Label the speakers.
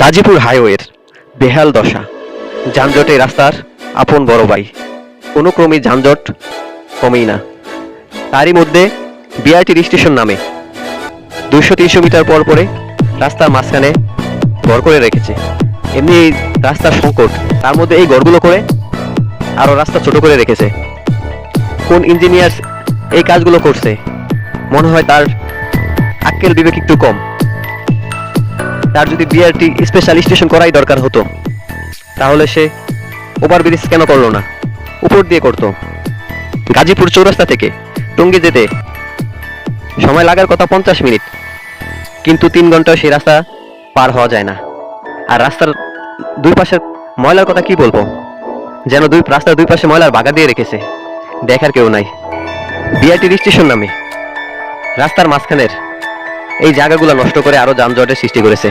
Speaker 1: গাজীপুর হাইওয়ের বেহাল দশা। যানজটে রাস্তার আপন বড় ভাই। কোনো ক্রমে যানজট কমেই না। তারই মধ্যে বিআরটি স্টেশন নামে দুশো তিনশো মিটার পর পরে রাস্তার মাঝখানে ঘর করে রেখেছে। এমনি রাস্তার সংকট, তার মধ্যে এই ঘরগুলো করে আরও রাস্তা ছোট করে রেখেছে। কোন ইঞ্জিনিয়ার এই কাজগুলো করছে? মনে হয় তার আক্কেল বিবেক একটু কম। তার যদি বিআরটি স্পেশাল স্টেশন করাই দরকার হতো, তাহলে সে ওভারব্রিজ কেন করল না? উপর দিয়ে করতো। গাজীপুর চৌরাস্তা থেকে টঙ্গী যেতে সময় লাগার কথা পঞ্চাশ মিনিট, কিন্তু তিন ঘণ্টা সেই রাস্তা পার হওয়া যায় না। আর রাস্তার দুই পাশের ময়লার কথা কি বলব? যেন দুই রাস্তার দুই পাশে ময়লার বাগা দিয়ে রেখেছে। দেখার কেউ নাই। বিআরটি স্টেশন নামে। রাস্তার মাঝখানের এই জায়গাগুলো নষ্ট করে আরও যানজটের সৃষ্টি করেছে।